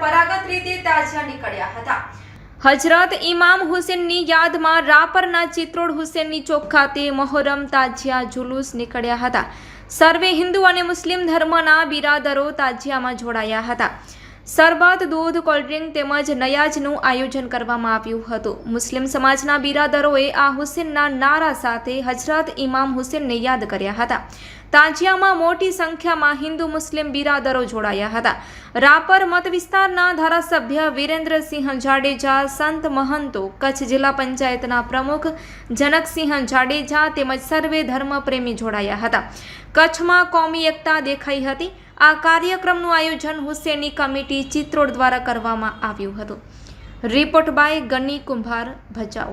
પરંપરાગત રીતે તાજા નીકળ્યા હતા. હજરત ઇમામ હુસેનની યાદમાં રાપરના ચિત્રોડ હુસેનની ચોક ખાતે મહોરમ તાજિયા જુલુસ નીકળ્યા હતા. સર્વે હિન્દુ અને મુસ્લિમ ધર્મના બિરાદરો તાજિયામાં જોડાયા હતા. સરબત દૂધ કોલ્ડ્રિંક તેમજ નયાજનું આયોજન કરવામાં આવ્યું હતું. મુસ્લિમ સમાજના બિરાદરોએ આ હુસેનના નારા સાથે હજરત ઇમામ હુસેનને યાદ કર્યા હતા. તાજિયામાં મોટી સંખ્યામાં હિન્દુ મુસ્લિમ બિરાદરો જોડાયા હતા. રાપર મત વિસ્તારના ધારાસભ્ય વિરેન્દ્રસિંહ જાડેજા, સંત મહંતો, કચ્છ જિલ્લા પંચાયતના પ્રમુખ જનકસિંહ જાડેજા તેમજ સર્વે ધર્મપ્રેમી જોડાયા હતા. કચ્છમાં કોમી એકતા દેખાઈ હતી. આ કાર્યક્રમનું આયોજન હુસેની કમિટી ચિત્રોડ દ્વારા કરવામાં આવ્યું હતું. રિપોર્ટ બાય ગની કુંભાર ભચાઉ.